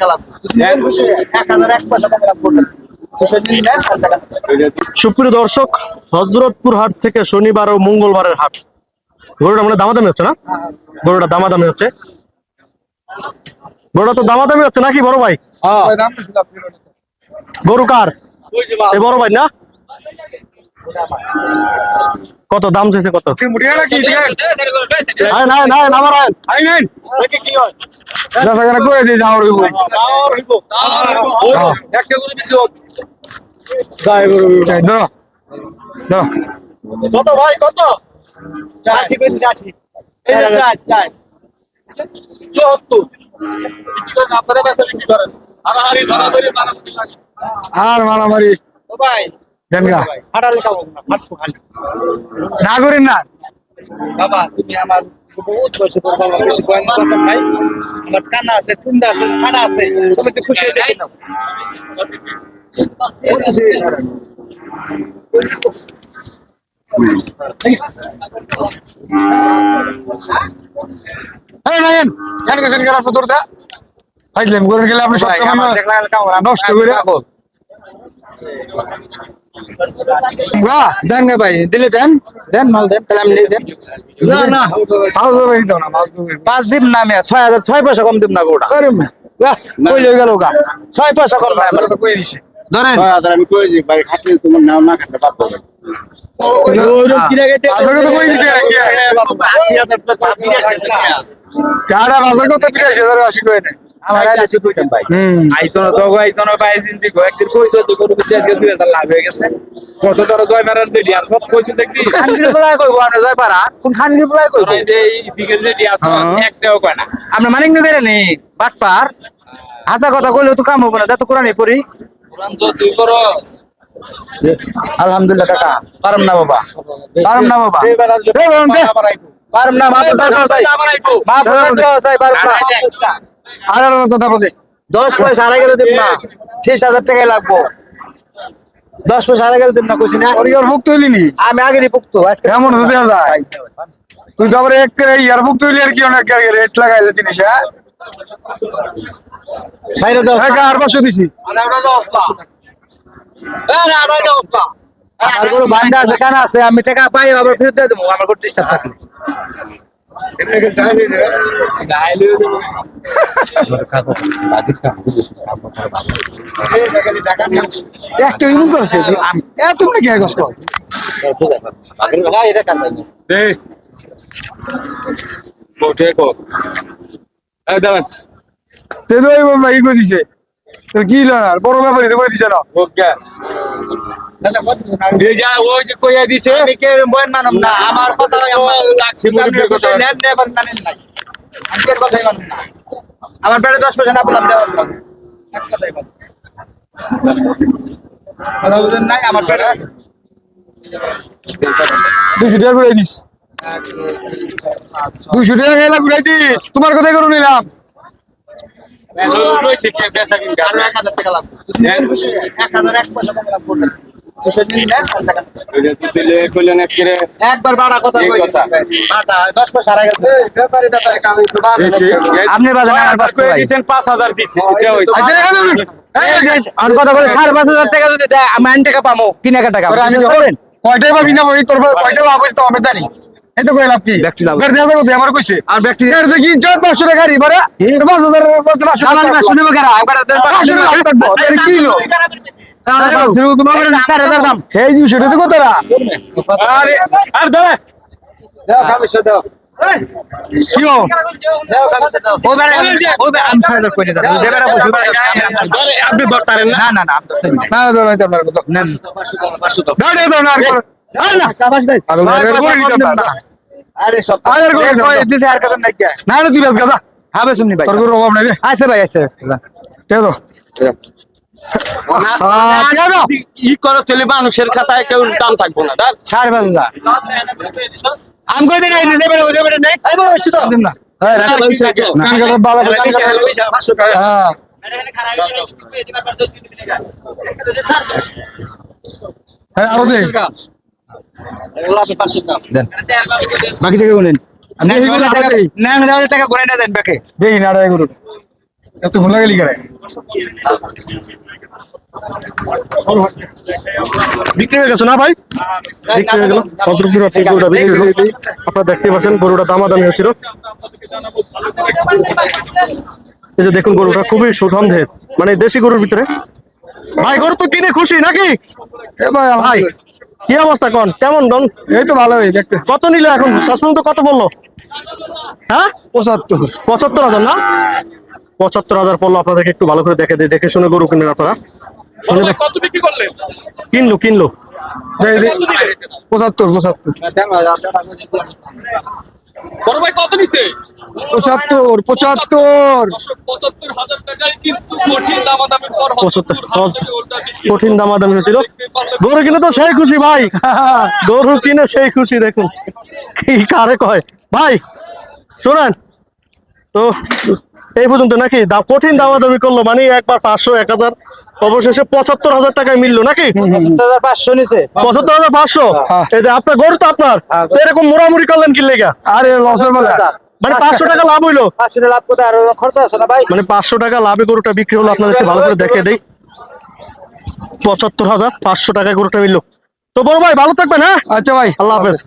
টাকা এক হাজার এক পয়সা নেন। সুপ্রিয় দর্শক হজরতপুর হাট থেকে শনিবার ও মঙ্গলবারের হাট। গরুটা মানে দামাদামি হচ্ছে না? গরুটা দামাদামি হচ্ছে। গরুটা তো দামাদামি হচ্ছে নাকি বড় ভাই? গরু কার? এই বড় ভাই না? কত দাম চাইছে কত? হয়। কত ভাই আর মারামারি। ভাই। দেনগা না ফাটবো করেন না। বাবা তুমি আমার বহুত বয়সে বেশি বয়ান কথা আমার কানা আছে টুন্ডা আছে আছে তুমি তো খুশি হয়ে নাও। আপনি নষ্ট করে বাহ দেন না ভাই দিলে দেন দেন মাল দেন তাহলে আমি নিয়ে দেন না না পাঁচ দেবো এই দাও না পাঁচ দেবো পাঁচ দিন না আমি ছয় হাজার ছয় পয়সা কম দিব না গোটা কই লই গেল গা? ছয় পয়সা কম না আমরা তো কই দিছি? ধরেন। আমি করেছি ভাই খাটলে তোমার নাম না খাটলে বাদ দেবে। কই হাজার হাজার। কারা বাজার কত বিরাশি হাজার আশি করে দেন আমার কাছে দুইটা ভাই। আইতন তো আইতন পাই চিন্তি গো। একদিন কইছো তো করু বিতে আজকে 2000 লাভ হয়ে গেছে। কত তোর জয় মারার যেটি আছে সব কইছো দেখবি খানগির বলাই কইবো আপনি যাই পারা কোন খানগির বলাই কইবো? এই যে এই দিকের যেটি আছে। একটাও কয় না। আপনি মানিক নগরে নি বাটপার। হাজা কথা কইলে তো কাম হবে না যত কোরআনই পড়ি। কোরআন তো তুই করো আলহামদুলিল্লাহ কাকা পারম না বাবা। পারম না পারম না মা মা আর আর কথা বলে দশ পয়সা গেলে দিব না। ত্রিশ হাজার টাকাই লাগবো। দশ পয়সা গেলে দিব না কইছি না। ওর ভুক্ত হইলি নি? আমি আগেরই পুক্ত আজকে কেমন হতে যায় তুই তো আবার এক ইয়ার ভুক্ত হইলি আর কি অনেক রেট লাগাইলে জিনিস হ্যাঁ? বাইরে দাও টাকা আর পাঁচশো দিছি। আমার কোনো বান্ধা আছে কানা আছে আমি টাকা পাই আবার ফেরত দিয়ে দেবো আমার কোনো ডিস্টার্ব থাকলে। একটা ইমন করছে এ তুমি কি কষ্ট এটা কার ভাই কোটে কো দাঁড়ান করে দিছে। তো কি লার বড় ব্যাপারই তো করে দিছে না। ওকে আমার কথা পেটে দশ পয়সা না পেলাম দেওয়ার এক কথাই মানব কথা বুঝেন নাই? আমার পেটে দুইশো টাকা করে দিস। দুইশো টাকা গেলা ঘুরাই দিস। তোমার কথাই করে নিলাম। আরও এক হাজার টাকা লাগবে যদি এক হাজার এক পয়সা কম আর টাকা একটু আপনি বাজান আমার পাঁচশো কইয়া ভাই দিছেন 5000 দিছে দেওয়া হইছে আচ্ছা, এখানে দিন। এই যে, আর কথা বলে সাড়ে পাঁচ হাজার টাকা যদি দেয় আমি আইন টাকা পাবো কিনে টাকা তোরা আমি করেন কয়টাই পাবি না ওই তোর কয়টা লাভ হইছে তো আমি জানি লাভ কি ব্যক্তি লাভ। বের দেওয়া যাবে আমার কইছে আর ব্যক্তি এর দেখি চার পাঁচশো টাকা টাকা টাকা কি হলো আপনি ধরতারেন না না না আর সব আর দিছে আর কথা নাই কি না না তুই বেশ গাদা হবে শুননি ভাই তোর অভাব নাই রে আচ্ছা ভাই আচ্ছা আছে ঠিক আছে ই করে চলে মানুষের খাতায় কেউ দাম থাকব না দাঁড় সাড়ে পাঁচ হাজার আমি কই দিন আইনি দেবে ওই দেবে দেখ। আরে বড় তো। দিম না। কান কাটা বালা হ্যাঁ। আরও দে। বাকি গুনেন। এইগুলো টাকা গুনে না দেন বাকি। দেই না রে গুরু এত ভুলা গেলি করে বিক্রি হয়ে গেছে না ভাই? বিক্রি হয়ে গেল। হজরতপুর হাট গরুটা বিক্রি হলো আপনারা দেখতে পাচ্ছেন গরুটা দামাদামি হয়েছিল। এই যে দেখুন গরুটা খুবই সুগন্ধের। মানে দেশি গরুর ভিতরে। ভাই গরু তো কিনে খুশি নাকি? এ ভাই ভাই কি অবস্থা কন? কেমন ডন? এই তো ভালোই দেখতে কত নিলে এখন? শেষ পর্যন্ত কত বলল? হ্যাঁ? পঁচাত্তর। পঁচাত্তর হাজার না? পঁচাত্তর হাজার পড়ল আপনাদেরকে একটু ভালো করে দেখে দিই দেখে শুনে গরু কিনেন আপনারা। কত বিক্রি করলেন কিনলো কিনলো। পঁচাত্তর পঁচাত্তর। বড় ভাই কত নিছে? পঁচাত্তর পঁচাত্তর। পঁচাত্তর হাজার টাকায় কিন্তু কঠিন দামাদামির পর কঠিন দামাদামি হয়েছিল। গরু কিনে তো সেই খুশি ভাই। গরু কিনে সেই খুশি দেখুন। কি কারে কয়। ভাই শোনেন। তো এই পর্যন্ত নাকি দা- কঠিন দামাদামি করল মানে একবার পাঁচশো এক হাজার অবশেষে পঁচাত্তর হাজার টাকায় মিললো নাকি? পঁচাত্তর হাজার পাঁচশো হ্যাঁ। এই যে আপনার গরু তো আপনার। এরকম মোড়ামুড়ি করলেন কি লেগা? আরে লসের বেলা মানে পাঁচশো টাকা লাভ হইল? লাভ করতে আরও খরচ আছে না ভাই? মানে পাঁচশো টাকা লাভে গরুটা বিক্রি হলো আপনাদেরকে ভালো করে দেখে দেই। পঁচাত্তর হাজার পাঁচশো টাকায় গরুটা মিললো। তো বড় ভাই ভালো থাকবেন হ্যাঁ? আচ্ছা ভাই। আল্লাহ হাফেজ।